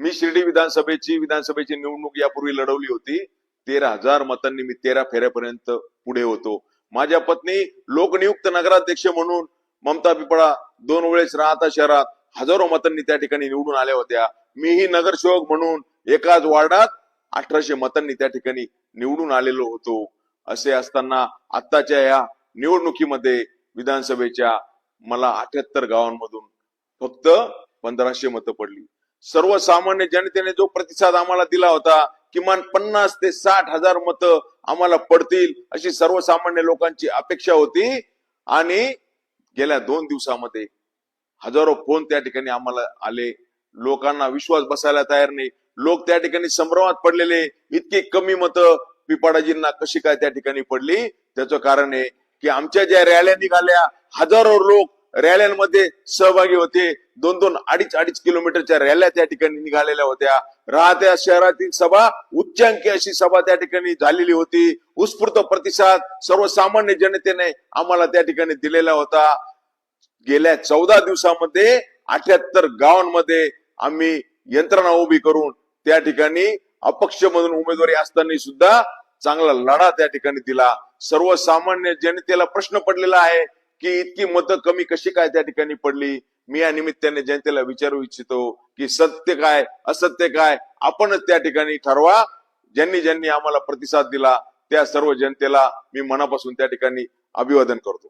मी शिर्डी विधानसभेची विधानसभेची निवडणूक यापूर्वी लढवली होती. तेरा हजार मतांनी मी तेरा फेऱ्यापर्यंत पुढे होतो. माझ्या पत्नी लोकनियुक्त नगराध्यक्ष म्हणून ममता पिपळा दोन वेळेस राहता शहरात हजारो मतांनी त्या ठिकाणी निवडून आल्या होत्या. मीही नगरसेवक म्हणून एकाच वार्डात अठराशे मतांनी त्या ठिकाणी निवडून आलेलो होतो. असे असताना आत्ताच्या या निवडणुकीमध्ये विधानसभेच्या मला अठ्याहत्तर गावांमधून फक्त पंधराशे मतं पडली. सर्वसामान्य जनतेने जो प्रतिसाद आम्हाला दिला होता किमान पन्नास ते साठ हजार मतं आम्हाला पडतील अशी सर्वसामान्य लोकांची अपेक्षा होती. आणि गेल्या दोन दिवसामध्ये हजारो फोन त्या ठिकाणी आम्हाला आले. लोकांना विश्वास बसायला तयार नाही. लोक त्या ठिकाणी संभ्रमात पडलेले. इतकी कमी मतं पिपाडाजींना कशी काय त्या ठिकाणी पडली? त्याचं कारण आहे की आमच्या ज्या रॅल्या निघाल्या हजारो लोक रॅल्यांमध्ये सहभागी होते. दोन दोन अडीच अडीच किलोमीटरच्या रॅल्या त्या ठिकाणी निघालेल्या होत्या. राहत्या शहरातील सभा उच्चांकी अशी सभा त्या ठिकाणी झालेली होती. उत्स्फूर्त प्रतिसाद सर्वसामान्य जनतेने आम्हाला त्या ठिकाणी दिलेला होता. गेल्या चौदा दिवसामध्ये अठ्याहत्तर गावांमध्ये आम्ही यंत्रणा उभी करून त्या ठिकाणी अपक्ष मधून उमेदवारी असताना सुद्धा चांगला लढा त्या ठिकाणी दिला. सर्वसामान्य जनतेला प्रश्न पडलेला आहे की इतकी मतं कमी कशी काय त्या ठिकाणी पडली? मी या निमित्ताने जनतेला विचारू इच्छितो की सत्य काय असत्य काय आपणच त्या ठिकाणी ठरवा. ज्यांनी ज्यांनी आम्हाला प्रतिसाद दिला त्या सर्व जनतेला मी मनापासून त्या ठिकाणी अभिवादन करतो.